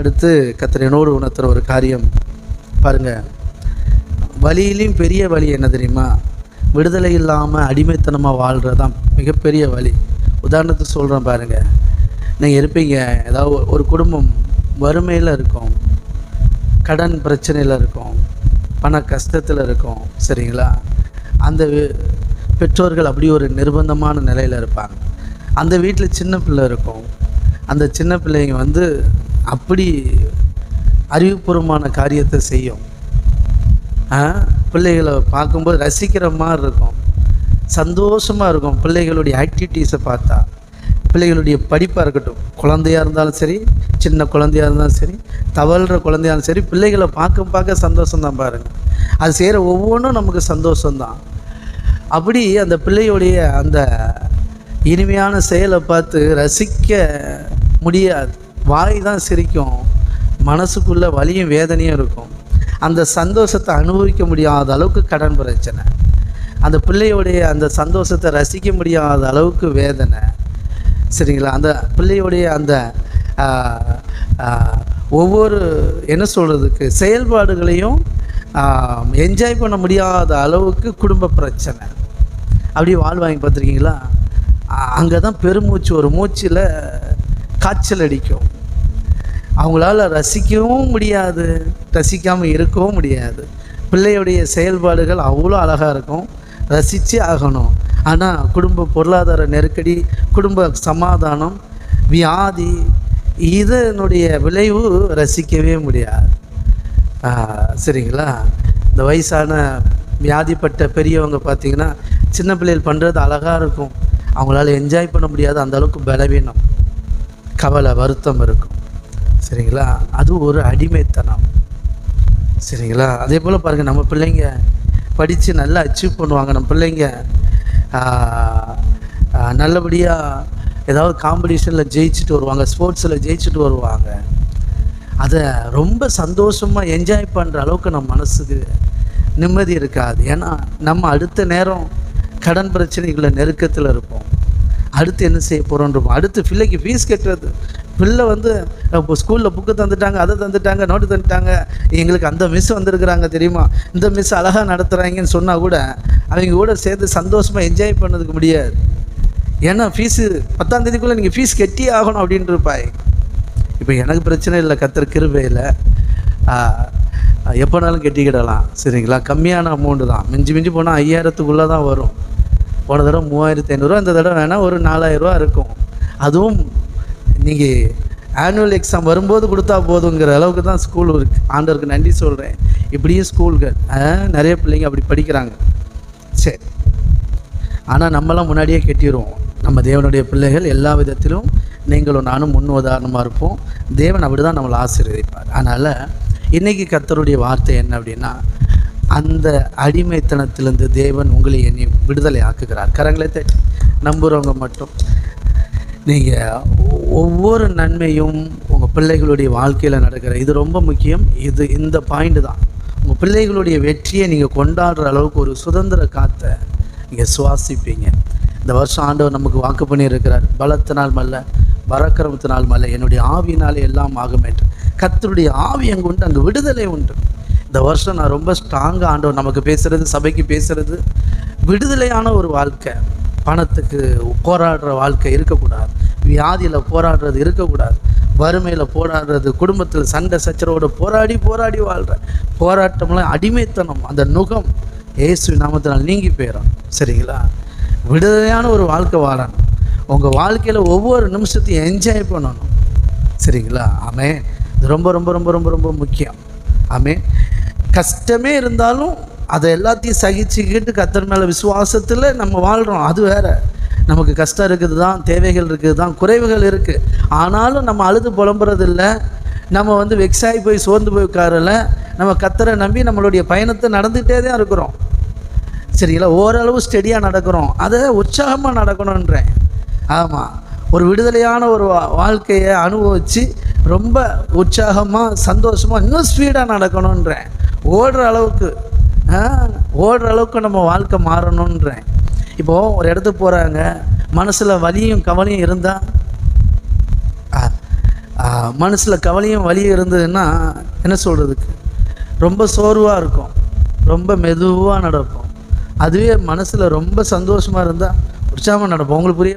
அடுத்து கத்திரனோடு உணர்த்துற ஒரு காரியம். பாருங்க. வழியிலையும் பெரிய வழி என்ன தெரியுமா? விடுதலை இல்லாமல் அடிமைத்தனமாக வாழ்கிறது தான் மிகப்பெரிய வழி. உதாரணத்துக்கு சொல்கிறேன் பாருங்க. நீங்கள் இருப்பீங்க. ஏதாவது ஒரு குடும்பம் வறுமையில் இருக்கும். கடன் பிரச்சனையில் இருக்கும். பண கஷ்டத்தில் இருக்கும். சரிங்களா? அந்த பெற்றோர்கள் அப்படி ஒரு நிர்பந்தமான நிலையில் இருப்பாங்க. அந்த வீட்டில் சின்ன பிள்ளை இருக்கும். அந்த சின்ன பிள்ளைங்க வந்து அப்படி அறிவுபூர்வமான காரியத்தை செய்யும். பிள்ளைகளை பார்க்கும்போது ரசிக்கிற மாதிரி இருக்கும். சந்தோஷமாக இருக்கும் பிள்ளைகளுடைய ஆக்டிவிட்டீஸை பார்த்தா. பிள்ளைகளுடைய படிப்பாக இருக்கட்டும். குழந்தையாக இருந்தாலும் சரி சின்ன குழந்தையாக இருந்தாலும் சரி தவழ்கிற குழந்தையாலும் இருந்தாலும் சரி பிள்ளைகளை பார்க்க பார்க்க சந்தோஷம்தான் பாருங்கள் அது செய்கிற ஒவ்வொன்றும் நமக்கு சந்தோஷம்தான் அப்படி அந்த பிள்ளையுடைய அந்த இனிமையான செயலை பார்த்து ரசிக்க முடியாது. வாய் தான் சிரிக்கும். மனசுக்குள்ளே வலியும் வேதனையும் இருக்கும். அந்த சந்தோஷத்தை அனுபவிக்க முடியாத அளவுக்கு கடன் பிரச்சனை. அந்த பிள்ளையுடைய அந்த சந்தோஷத்தை ரசிக்க முடியாத அளவுக்கு வேதனை. சரிங்களா? அந்த பிள்ளையுடைய அந்த ஒவ்வொரு என்ன சொல்கிறதுக்கு செயல்பாடுகளையும் என்ஜாய் பண்ண முடியாத அளவுக்கு குடும்ப பிரச்சனை. அப்படியே வாழ்வாங்க பார்த்துருக்கீங்களா? அங்கே தான் பெருமூச்சு ஒரு மூச்சில் காய்ச்சல் அடிக்கும். அவங்களால ரசிக்கவும் முடியாது ரசிக்காமல் இருக்கவும் முடியாது. பிள்ளையுடைய செயல்பாடுகள் அவ்வளோ அழகாக இருக்கும். ரசித்து ஆகணும். ஆனால் குடும்ப பொருளாதார நெருக்கடி குடும்ப சமாதானம் வியாதி இதனுடைய விளைவு ரசிக்கவே முடியாது. சரிங்களா? இந்த வயசான வியாதிப்பட்ட பெரியவங்க பார்த்திங்கன்னா சின்ன பிள்ளைகள் பண்ணுறது அழகாக இருக்கும். அவங்களால என்ஜாய் பண்ண முடியாது. அந்த அளவுக்கு பலவீனம். கவலை வருத்தம் இருக்கும். சரிங்களா? அது ஒரு அடிமைத்தனம். சரிங்களா? அதே போல் பாருங்கள் நம்ம பிள்ளைங்க படித்து நல்லா அச்சீவ் பண்ணுவாங்க. நம்ம பிள்ளைங்க நல்லபடியாக ஏதாவது காம்படிஷனில் ஜெயிச்சுட்டு வருவாங்க. ஸ்போர்ட்ஸில் ஜெயிச்சுட்டு வருவாங்க. அதை ரொம்ப சந்தோஷமாக என்ஜாய் பண்ணுற அளவுக்கு நம்ம மனசுக்கு நிம்மதி இருக்காது. ஏன்னா நம்ம அடுத்த நேரம் கடன் பிரச்சனைகளை நெருக்கத்தில் இருப்போம். அடுத்து என்ன செய்ய போகிறோன்றோம் அடுத்து பிள்ளைக்கு ஃபீஸ் கட்டுறது பிள்ளை வந்து இப்போ ஸ்கூலில் புக்கு தந்துட்டாங்க அதை தந்துட்டாங்க நோட்டு தந்துட்டாங்க. எங்களுக்கு அந்த மிஸ் வந்திருக்கிறாங்க தெரியுமா? இந்த மிஸ் அழகாக நடத்துகிறாங்கன்னு சொன்னால் கூட அவங்க கூட சேர்ந்து சந்தோஷமாக என்ஜாய் பண்ணதுக்கு முடியாது. ஏன்னா ஃபீஸு பத்தாம் தேதிக்குள்ளே நீங்கள் ஃபீஸ் கெட்டி ஆகணும் அப்படின்ட்டு இருப்பாய். இப்போ எனக்கு பிரச்சனை இல்லை கத்திர கிருபையில். எப்போனாலும் கட்டிக்கிடலாம் சரிங்களா? கம்மியான அமௌண்ட்டு தான். மிஞ்சி மிஞ்சி போனால் ஐயாயிரத்துக்குள்ளே தான் வரும். போன தடவை மூவாயிரத்தி ஐநூறுரூவா இந்த தடவை வேணால் ஒரு நாலாயிரரூவா இருக்கும். அதுவும் நீங்கள் ஆனுவல் எக்ஸாம் வரும்போது கொடுத்தா போதுங்கிற அளவுக்கு தான் ஸ்கூல் இருக்குது ஆண்டவருக்கு நன்றி சொல்கிறேன் இப்படியும் ஸ்கூல்கள் நிறைய பிள்ளைங்க அப்படி படிக்கிறாங்க. சரி. ஆனால் நம்மளாம் முன்னாடியே கட்டிடுவோம் நம்ம தேவனுடைய பிள்ளைகள் எல்லா விதத்திலும் நீங்களும் நானும் முன் உதாரணமாக இருப்போம். தேவன் அப்படி தான் நம்மளை ஆசீர்வதிப்பார். அதனால் இன்றைக்கி கத்தருடைய வார்த்தை என்ன அப்படின்னா அந்த அடிமைத்தனத்திலிருந்து தேவன் உங்களை என்னை விடுதலை ஆக்குகிறார். கரங்களை தட்டி. நம்புகிறவங்க மட்டும். நீங்கள் ஒவ்வொரு நன்மையும் உங்கள் பிள்ளைகளுடைய வாழ்க்கையில் நடக்கிற. இது ரொம்ப முக்கியம். இது இந்த பாயிண்ட் தான். உங்கள் பிள்ளைகளுடைய வெற்றியை நீங்கள் கொண்டாடுற அளவுக்கு ஒரு சுதந்திர காற்றை நீங்கள் சுவாசிப்பீங்க. இந்த வருஷம் ஆண்டவர் நமக்கு வாக்கு பண்ணியிருக்கிறார். பலத்தினால் மல்ல பரக்கிரமத்தினால் மல்ல என்னுடைய ஆவியினாலே எல்லாம் ஆகும் என்று. கத்தருடைய ஆவி அங்கே உண்டு அங்கே விடுதலை உண்டு. இந்த வருஷம் நான் ரொம்ப ஸ்ட்ராங்காக ஆண்டவர் நமக்கு பேசுகிறது சபைக்கு பேசுகிறது விடுதலையான ஒரு வாழ்க்கை. பணத்துக்கு போராடுற வாழ்க்கை இருக்கக்கூடாது. வியாதியில் போராடுறது இருக்கக்கூடாது. வறுமையில் போராடுறது குடும்பத்தில் சண்டை சச்சரவோடு போராடி போராடி வாழ்கிற போராட்டம்லாம் அடிமைத்தனம் அந்த நுகம். இயேசு நாமத்தினால் நீங்கி போயிடும் சரிங்களா? விடுதலையான ஒரு வாழ்க்கை வாழணும். உங்கள் வாழ்க்கையில் ஒவ்வொரு நிமிஷத்தையும் என்ஜாய் பண்ணணும். சரிங்களா? ஆமே இது ரொம்ப ரொம்ப ரொம்ப ரொம்ப ரொம்ப முக்கியம். ஆமே கஷ்டமே இருந்தாலும் அதை எல்லாத்தையும் சகிச்சுக்கிட்டு கத்தர் மேலே விசுவாசத்தில் நம்ம வாழ்கிறோம் அது வேறு. நமக்கு கஷ்டம் இருக்குது தான் தேவைகள் இருக்குது தான் குறைவுகள் இருக்குது ஆனாலும் நம்ம அழுது புலம்புறதில்ல. நம்ம வந்து வெக்ஸாகி போய் சோர்ந்து போய் உட்காரல. நம்ம கத்தரை நம்பி நம்மளுடைய பயணத்தை நடந்துகிட்டே தான் இருக்கிறோம். சரிங்களா? ஓரளவு ஸ்டெடியாக நடக்கிறோம். அதை உற்சாகமாக நடக்கணுன்றேன். ஆமாம் ஒரு விடுதலையான ஒரு வா- வாழ்க்கையை அனுபவித்து ரொம்ப உற்சாகமாக சந்தோஷமாக இன்னும் ஸ்பீடாக நடக்கணுன்றேன். ஓடுற அளவுக்கு ஓடுற அளவுக்கு நம்ம வாழ்க்கை மாறணுன்றேன். இப்போது ஒரு இடத்துக்கு போகிறாங்க மனசில் வலியும் கவலையும் இருந்தால் மனசில் கவலையும் வலியும் இருந்ததுன்னா என்ன சொல்கிறதுக்கு ரொம்ப சோர்வாக இருக்கும். ரொம்ப மெதுவாக நடப்போம். அதுவே மனசில் ரொம்ப சந்தோஷமாக இருந்தால் உற்சாகமாக நடப்போம். உங்களுக்கு புரிய